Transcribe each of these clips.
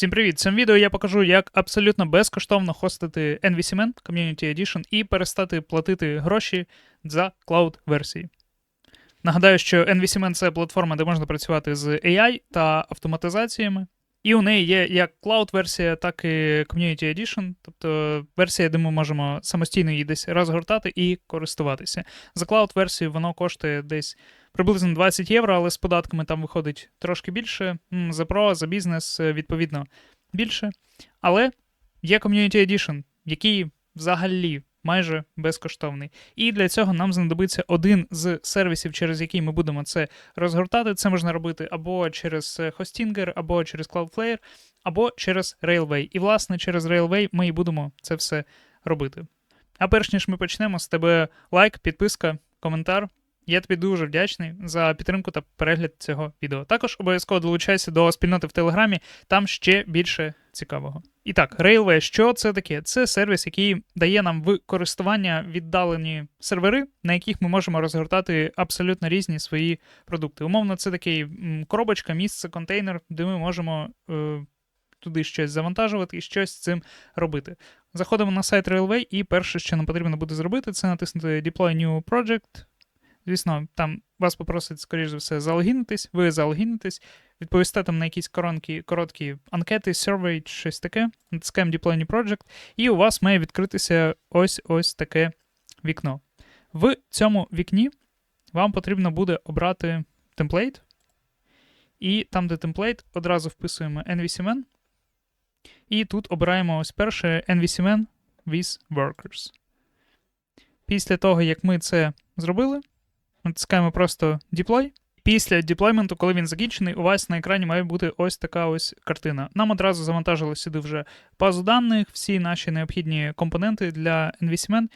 Всім привіт! В цьому відео я покажу, як абсолютно безкоштовно хостити NVCMN Community Edition і перестати платити гроші за клауд-версії. Нагадаю, що NVCMN — це платформа, де можна працювати з AI та автоматизаціями. І у неї є як клауд-версія, так і Community Edition, тобто версія, де ми можемо самостійно її десь розгортати і користуватися. За клауд-версію воно коштує десь приблизно 20 євро, але з податками там виходить трошки більше. За Pro, за бізнес, е, відповідно, більше. Але є Community Edition, який взагалі майже безкоштовний. І для цього нам знадобиться один з сервісів, через який ми будемо це розгортати. Це можна робити або через е, Hostinger, або через Cloudflare, або через Railway. І, власне, через Railway ми і будемо це все робити. А перш ніж ми почнемо, з тебе лайк, підписка, коментар. Я тобі дуже вдячний за підтримку та перегляд цього відео. Також обов'язково долучайся до спільноти в Телеграмі, там ще більше цікавого. І так, Railway, що це таке? Це сервіс, який дає нам в користування віддалені сервери, на яких ми можемо розгортати абсолютно різні свої продукти. Умовно, це такий коробочка, місце, контейнер, де ми можемо е, туди щось завантажувати і щось з цим робити. Заходимо на сайт Railway, і перше, що нам потрібно буде зробити, це натиснути Deploy New Project. Звісно, там вас попросить, скоріш за все, залогінитись, ви залогінитесь, відповісте там на якісь короткі, короткі анкети, survey, щось таке, натискаємо Deploy Project, і у вас має відкритися ось ось таке вікно. В цьому вікні вам потрібно буде обрати темплейт, і там, де темплейт, одразу вписуємо NVCMN, і тут обираємо ось перше NVCMN with Workers. Після того, як ми це зробили, натискаємо просто Deploy. Після деплойменту, коли він закінчений, у вас на екрані має бути ось така ось картина. Нам одразу завантажили сюди вже базу даних, всі наші необхідні компоненти для NVCMN.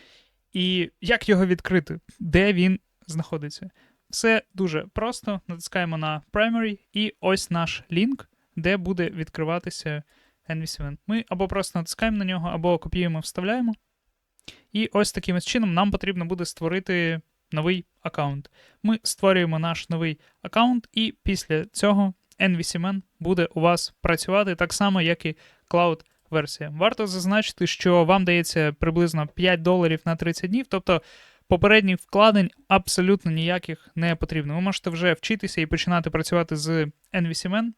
І як його відкрити, де він знаходиться. Все дуже просто. Натискаємо на Primary, і ось наш лінк, де буде відкриватися NVCMN. Ми або просто натискаємо на нього, або копіюємо, вставляємо. І ось таким чином нам потрібно буде створити новий аккаунт. Ми створюємо наш новий аккаунт, і після цього NVCMN буде у вас працювати так само, як і Cloud версія. Варто зазначити, що вам дається приблизно 5 доларів на 30 днів, тобто попередніх вкладень абсолютно ніяких не потрібно. Ви можете вже вчитися і починати працювати з NVCMN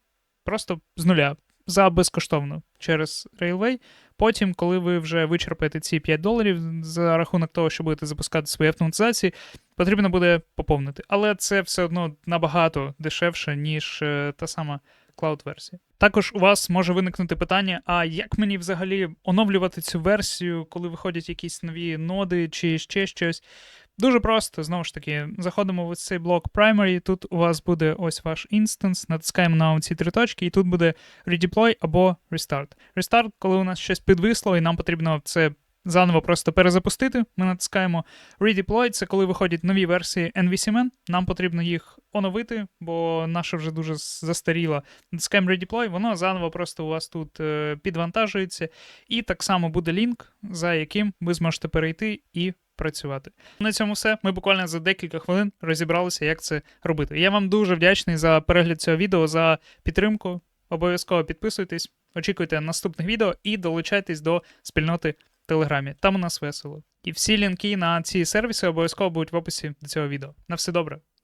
просто з нуля. За безкоштовно через Railway. Потім, коли ви вже вичерпаєте ці 5 доларів за рахунок того, що будете запускати свої автоматизації, потрібно буде поповнити. Але це все одно набагато дешевше, ніж е, та сама клауд-версія. Також у вас може виникнути питання: а як мені взагалі оновлювати цю версію, коли виходять якісь нові ноди чи ще щось? Дуже просто, знову ж таки, заходимо в цей блок Primary, тут у вас буде ось ваш інстанс, натискаємо на ці три точки, і тут буде Redeploy або Restart. Restart, коли у нас щось підвисло, і нам потрібно це заново просто перезапустити. Ми натискаємо Redeploy, це коли виходять нові версії NVCMN, нам потрібно їх оновити, бо наша вже дуже застаріла. Натискаємо Redeploy, воно заново просто у вас тут е, підвантажується, і так само буде лінк, за яким ви зможете перейти і працювати. На цьому все. Ми буквально за декілька хвилин розібралися, як це робити. Я вам дуже вдячний за перегляд цього відео, за підтримку. Обов'язково підписуйтесь, очікуйте наступних відео і долучайтесь до спільноти в Телеграмі. Там у нас весело. І всі лінки на ці сервіси обов'язково будуть в описі до цього відео. На все добре.